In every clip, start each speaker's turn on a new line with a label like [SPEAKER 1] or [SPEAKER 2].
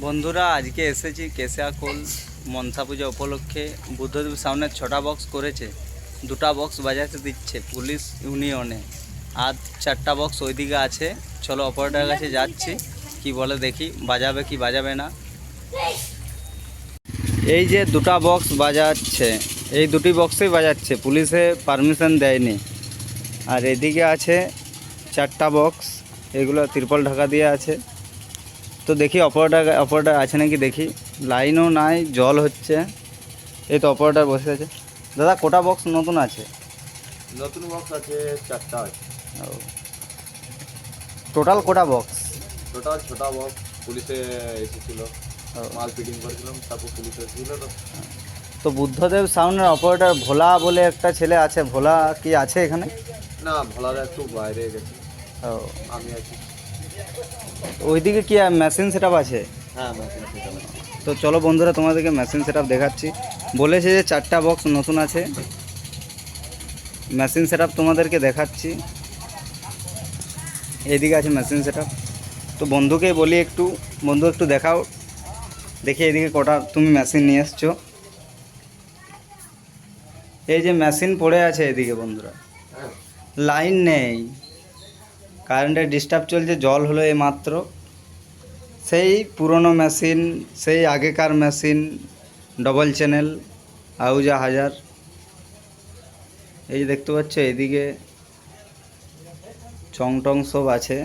[SPEAKER 1] বন্ধুরা, আজকে এসেছি কেশিয়াকোল মনসা পূজা উপলক্ষে। বুদ্ধদেব সামনে ছটা বক্স করেছে। দুটা বক্স বাজাতে দিচ্ছে পুলিশ ইউনিয়নে। আর চারটা বক্স ওইদিকে আছে। চলো অপারেটার কাছে যাচ্ছি। কি বলে দেখি, বাজাবে কি বাজাবে না। এই যে দুটা বক্স বাজাচ্ছে। এই দুটি বক্সই বাজাচ্ছে। পুলিশে পারমিশন দেয়নি। আর এদিকে আছে চারটা বক্স এগুলো তিরপল ঢাকা দিয়ে আছে। তো দেখি অপারেটার অপারেটার আছে নাকি দেখি। লাইনও নাই জল হচ্ছে। এই তো অপারেটার বসে আছে। দাদা কোটা বক্স নতুন আছে?
[SPEAKER 2] নতুন বক্স আছে চারটা আছে।
[SPEAKER 1] টোটাল কোটা বক্স
[SPEAKER 2] টোটাল ছোটা বক্স পুলিশে এসেছিল। মাল ফিটিং করেছিলাম তারপর পুলিশ এসেছিল তো।
[SPEAKER 1] তো বুদ্ধদেব সাউন্ডের অপারেটার ভোলা বলে একটা ছেলে আছে। ভোলা কি আছে এখানে?
[SPEAKER 2] না ভোলাদা একটু বাইরে গেছে।
[SPEAKER 1] ও,
[SPEAKER 2] আমি আছি।
[SPEAKER 1] ওইদিকে কি মেশিন সেট আছে?
[SPEAKER 2] হ্যাঁ মেশিন সেটা
[SPEAKER 1] তো চলো বন্ধুরা তোমাদেরকে মেশিন সেট দেখাচ্ছি। বলেছে যে চারটা বক্স নতুন আছে। মেশিন সেট তোমাদেরকে দেখাচ্ছি। এইদিকে আছে মেশিন সেট তো বন্ধুকে বলি একটু বন্ধু একটু দেখাও। দেখি এদিকে কটা তুমি মেশিন নিয়ে এসছো। এই যে মেশিন পড়ে আছে এদিকে বন্ধুরা।
[SPEAKER 2] হ্যাঁ।
[SPEAKER 1] লাইন নেই। কারেন্টের ডিস্টার্ব চলছে, জল হলো এই মাত্র সেই পুরনো মেশিন সেই আগেকার মেশিন ডবল চ্যানেল আউজা হাজার। এই যে দেখতে পাচ্ছ এদিকে চং টং সব আছে।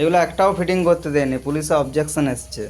[SPEAKER 1] এগুলো একটাও ফিটিং করতে দেয়নি, পুলিশে অবজেকশন এসছে।